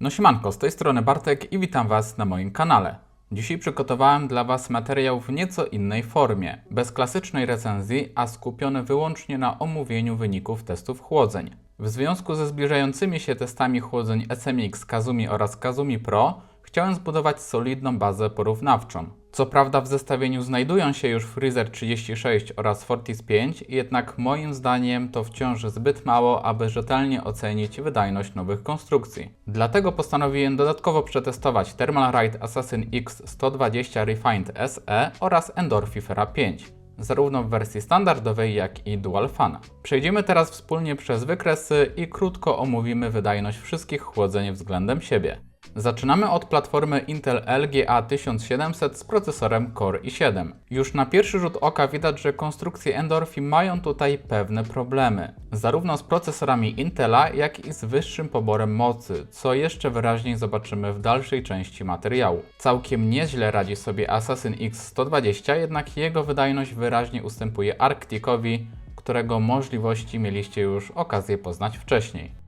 No siemanko, z tej strony Bartek i witam Was na moim kanale. Dzisiaj przygotowałem dla Was materiał w nieco innej formie, bez klasycznej recenzji, a skupiony wyłącznie na omówieniu wyników testów chłodzeń. W związku ze zbliżającymi się testami chłodzeń SMX Kazumi oraz Kazumi Pro chciałem zbudować solidną bazę porównawczą. Co prawda w zestawieniu znajdują się już Freezer 36 oraz Fortis 5, jednak moim zdaniem to wciąż zbyt mało, aby rzetelnie ocenić wydajność nowych konstrukcji. Dlatego postanowiłem dodatkowo przetestować Thermal Ride Assassin X120 Refined SE oraz Endorphifera 5 zarówno w wersji standardowej, jak i Dual Fan. Przejdziemy teraz wspólnie przez wykresy i krótko omówimy wydajność wszystkich chłodzeń względem siebie. Zaczynamy od platformy Intel LGA 1700 z procesorem Core i7. Już na pierwszy rzut oka widać, że konstrukcje Endorphi mają tutaj pewne problemy. Zarówno z procesorami Intela, jak i z wyższym poborem mocy, co jeszcze wyraźniej zobaczymy w dalszej części materiału. Całkiem nieźle radzi sobie Assassin X120, jednak jego wydajność wyraźnie ustępuje Arcticowi, którego możliwości mieliście już okazję poznać wcześniej.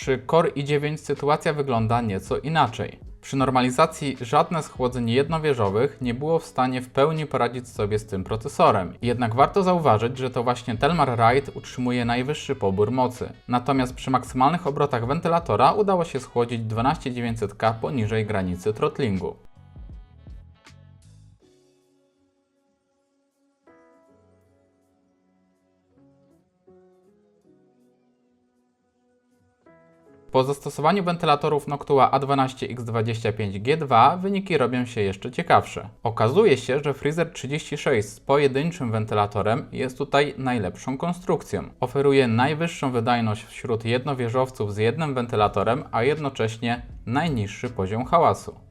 Przy Core i9 sytuacja wygląda nieco inaczej. Przy normalizacji żadne z chłodzeń jednowieżowych nie było w stanie w pełni poradzić sobie z tym procesorem. Jednak warto zauważyć, że to właśnie Telmar Ride utrzymuje najwyższy pobór mocy. Natomiast przy maksymalnych obrotach wentylatora udało się schłodzić 12900K poniżej granicy throttlingu. Po zastosowaniu wentylatorów Noctua A12X25G2 wyniki robią się jeszcze ciekawsze. Okazuje się, że Freezer 36 z pojedynczym wentylatorem jest tutaj najlepszą konstrukcją. Oferuje najwyższą wydajność wśród jednowieżowców z jednym wentylatorem, a jednocześnie najniższy poziom hałasu.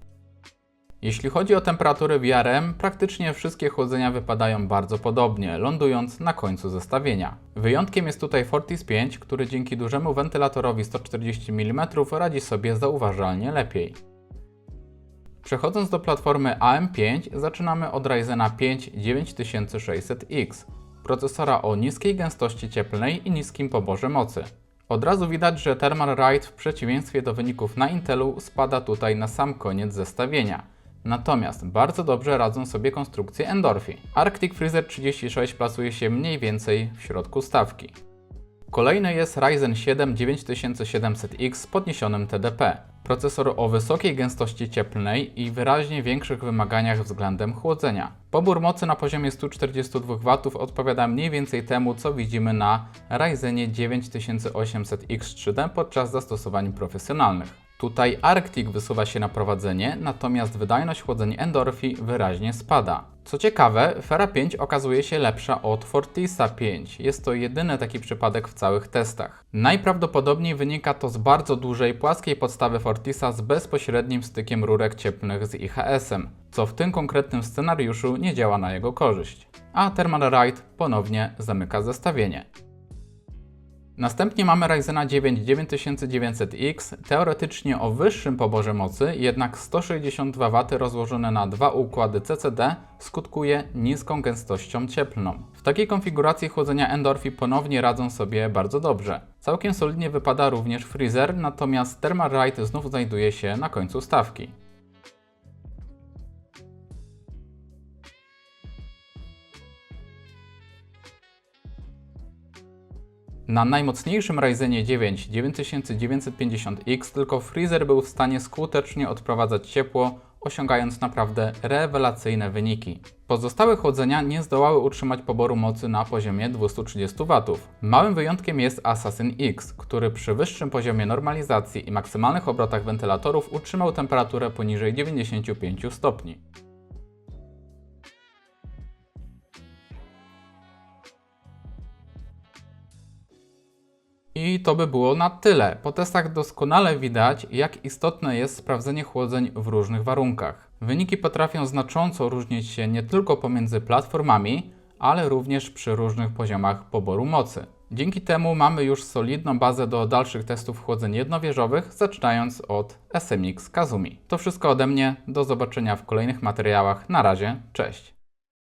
Jeśli chodzi o temperatury VRM, praktycznie wszystkie chłodzenia wypadają bardzo podobnie, lądując na końcu zestawienia. Wyjątkiem jest tutaj Fortis 5, który dzięki dużemu wentylatorowi 140 mm radzi sobie zauważalnie lepiej. Przechodząc do platformy AM5, zaczynamy od Ryzena 5 9600X, procesora o niskiej gęstości cieplnej i niskim poborze mocy. Od razu widać, że Thermal Ride w przeciwieństwie do wyników na Intelu spada tutaj na sam koniec zestawienia. Natomiast bardzo dobrze radzą sobie konstrukcje Endorphi. Arctic Freezer 36 plasuje się mniej więcej w środku stawki. Kolejny jest Ryzen 7 9700X z podniesionym TDP. Procesor o wysokiej gęstości cieplnej i wyraźnie większych wymaganiach względem chłodzenia. Pobór mocy na poziomie 142 W odpowiada mniej więcej temu, co widzimy na Ryzenie 9800X3D podczas zastosowań profesjonalnych. Tutaj Arctic wysuwa się na prowadzenie, natomiast wydajność chłodzeń Endorphi wyraźnie spada. Co ciekawe, Fera 5 okazuje się lepsza od Fortisa 5. Jest to jedyny taki przypadek w całych testach. Najprawdopodobniej wynika to z bardzo dużej płaskiej podstawy Fortisa z bezpośrednim stykiem rurek cieplnych z IHS-em, co w tym konkretnym scenariuszu nie działa na jego korzyść. A Thermal Ride ponownie zamyka zestawienie. Następnie mamy Ryzena 9 9900X, teoretycznie o wyższym poborze mocy, jednak 162 W rozłożone na dwa układy CCD skutkuje niską gęstością cieplną. W takiej konfiguracji chłodzenia Endorphi ponownie radzą sobie bardzo dobrze. Całkiem solidnie wypada również Freezer, natomiast Thermal Ride znów znajduje się na końcu stawki. Na najmocniejszym Ryzenie 9 9950X tylko Freezer był w stanie skutecznie odprowadzać ciepło, osiągając naprawdę rewelacyjne wyniki. Pozostałe chłodzenia nie zdołały utrzymać poboru mocy na poziomie 230 W. Małym wyjątkiem jest Assassin X, który przy wyższym poziomie normalizacji i maksymalnych obrotach wentylatorów utrzymał temperaturę poniżej 95 stopni. I to by było na tyle. Po testach doskonale widać, jak istotne jest sprawdzenie chłodzeń w różnych warunkach. Wyniki potrafią znacząco różnić się nie tylko pomiędzy platformami, ale również przy różnych poziomach poboru mocy. Dzięki temu mamy już solidną bazę do dalszych testów chłodzeń jednowieżowych, zaczynając od SMX Kazumi. To wszystko ode mnie, do zobaczenia w kolejnych materiałach. Na razie, cześć!